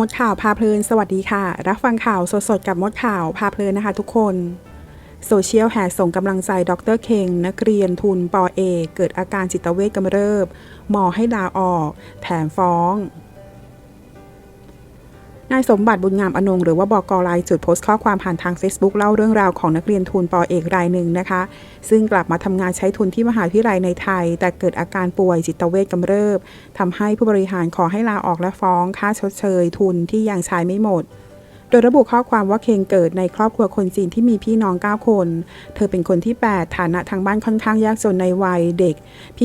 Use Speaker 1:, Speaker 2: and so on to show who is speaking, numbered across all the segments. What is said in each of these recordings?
Speaker 1: มดข่าวพาเพลิน สวัสดีค่ะ รับฟังข่าวสดๆ กับมดข่าวพาเพลินนะคะทุกคน โซเชียลแห่ส่งกำลังใจดรเคงนักเรียนทุนปอเอ เกิดอาการจิตเวชกำเริบ หมอให้ลาออก แถมฟ้อง นายสมบัติบุญงามอนงหรือว่าบอกลายจุดโพสต์ข้อความผ่านทาง Facebook เล่าเรื่องราวของนักเรียนทุนปอเอกรายหนึ่งนะคะ ซึ่งกลับมาทำงานใช้ทุนที่มหาวิทยาลัยในไทย แต่เกิดอาการป่วยจิตเวชกำเริบทำให้ผู้บริหารขอให้ลาออกและฟ้องค่าชดเชยทุนที่ยังใช้ไม่หมด โดยระบุข้อความว่าเคงเกิดในครอบครัวคนจีนที่มีพี่น้อง 9 คน เธอเป็นคนที่ 8 ฐานะทางบ้านค่อนข้างยากจนในวัยเด็ก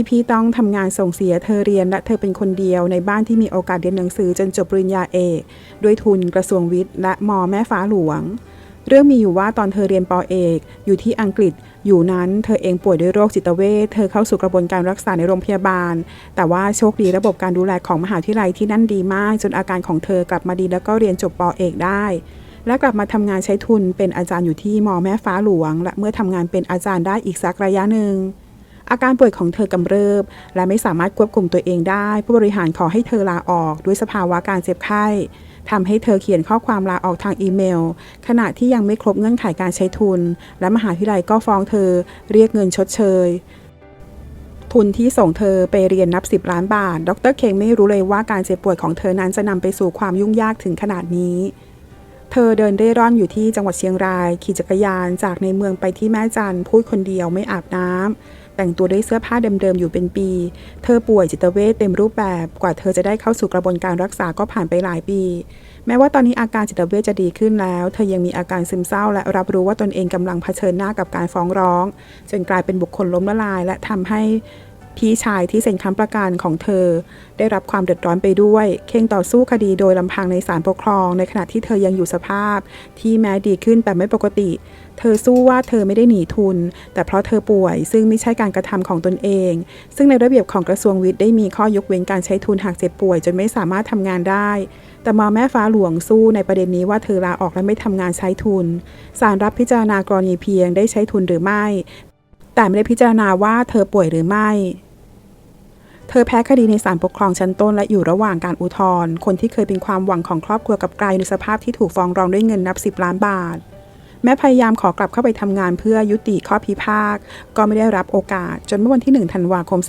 Speaker 1: พี่ๆต้องทำงานส่งเสียเธอเรียน และเธอเป็นคนเดียวในบ้านที่มีโอกาสเรียนหนังสือจนจบปริญญาเอกด้วยทุนกระทรวงวิทย์ และมอแม่ฟ้าหลวง เรื่องมีอยู่ว่าตอนเธอเรียนปอเอก อยู่ที่อังกฤษ อยู่นั้นเธอเองป่วยด้วยโรคจิตเวชเธอเข้าสู่กระบวนการรักษาในโรงพยาบาล แต่ว่าโชคดีระบบการดูแลของมหาวิทยาลัยที่นั่นดีมาก จนอาการของเธอกลับมาดีแล้วก็เรียนจบปอเอกได้ และกลับมาทำงานใช้ทุนเป็นอาจารย์อยู่ที่มอแม่ฟ้าหลวง และเมื่อทำงานเป็นอาจารย์ได้อีกสักระยะหนึ่งอาการป่วยของเธอกำเริบ และไม่สามารถควบคุมตัวเองได้ ผู้บริหารขอให้เธอลาออกด้วยสภาวะการเจ็บไข้ ทำให้เธอเขียนข้อความลาออกทางอีเมล ขณะที่ยังไม่ครบเงื่อนไขการใช้ทุน และมหาวิทยาลัยก็ฟ้องเธอเรียกเงินชดเชยทุนที่ส่งเธอไปเรียนนับ 10 ล้านบาท ดรเคงไม่รู้เลยว่าการเจ็บป่วยของเธอนั้นจะนำไปสู่ความยุ่งยากถึงขนาดนี้ เธอเดินเร่ร่อนอยู่ที่จังหวัดเชียงราย ขี่จักรยานจากในเมืองไปที่แม่จันพูดคนเดียวไม่อาบน้ำ แต่งตัวด้วยเสื้อผ้าเดิมๆอยู่เป็นปี เธอป่วยจิตเวชเต็มรูปแบบ กว่าเธอจะได้เข้าสู่กระบวนการรักษาก็ผ่านไปหลายปี แม้ว่าตอนนี้อาการจิตเวชจะดีขึ้นแล้ว เธอยังมีอาการซึมเศร้า และรับรู้ว่าตนเองกำลังเผชิญหน้ากับการฟ้องร้อง จนกลายเป็นบุคคลล้มละลาย และทำให้ พี่ชายที่เซ็นค้ำประกันของเธอ ได้รับความเดือดร้อนไปด้วย เข่งต่อสู้คดีโดยลำพังในศาลปกครอง ในขณะที่เธอยังอยู่สภาพ ที่แม้ดีขึ้นแต่ไม่ปกติ เธอสู้ว่าเธอไม่ได้หนีทุน แต่เพราะเธอป่วย ซึ่งไม่ใช่การกระทำของตนเอง ซึ่งในระเบียบของกระทรวงวิทย์ได้มีข้อยกเว้นการใช้ทุนหากเจ็บป่วยจนไม่สามารถทำงานได้ แต่มอแม่ฟ้าหลวงสู้ในประเด็นนี้ว่าเธอลาออกและไม่ทำงานใช้ทุนศาลรับพิจารณากรณีเพียงได้ใช้ทุนหรือไม่ แต่ไม่ได้พิจารณาว่าเธอป่วยหรือไม่ เธอแพ้คดีในศาลปกครองชั้นต้นและอยู่ระหว่างการอุทธรณ์คนที่เคยเป็นความหวังของครอบครัวกับกลายในสภาพที่ถูกฟ้องร้องด้วยเงินนับ 10 ล้านบาท แม้พยายามขอกลับเข้าไปทำงานเพื่อยุติข้อพิพาทก็ไม่ได้รับโอกาส จนเมื่อวันที่ 1 ธันวาคม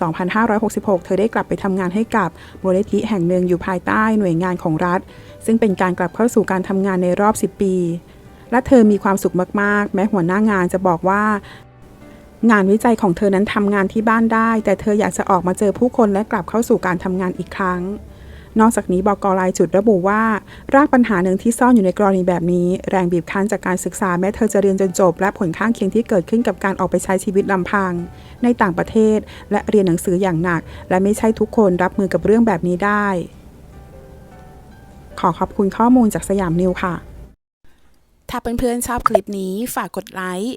Speaker 1: 2566 เธอได้กลับไปทำงานให้กับมูลนิธิแห่งหนึ่งอยู่ภายใต้หน่วยงานของรัฐ ซึ่งเป็นการกลับเข้าสู่การทำงานในรอบ 10 ปี และเธอมีความสุขมากๆ แม้หัวหน้างานจะบอกว่า งานวิจัยของเธอนั้นทำงานที่บ้านได้ แต่เธออยากจะออกมาเจอผู้คนและกลับเข้าสู่การทำงานอีกครั้ง นอกจากนี้บอกรายจุดระบุว่า รากปัญหาหนึ่งที่ซ่อนอยู่ในกรณีแบบนี้ แรงบีบคั้นจากการศึกษาแม้เธอจะเรียนจนจบ และผลข้างเคียงที่เกิดขึ้นกับการออกไปใช้ชีวิตลำพัง ในต่างประเทศ และเรียนหนังสืออย่างหนัก และไม่ใช่ทุกคนรับมือกับเรื่องแบบนี้ได้ ขอขอบคุณข้อมูลจากสยามนิวค่ะ ถ้าเพื่อนๆชอบคลิปนี้ฝากกดไลค์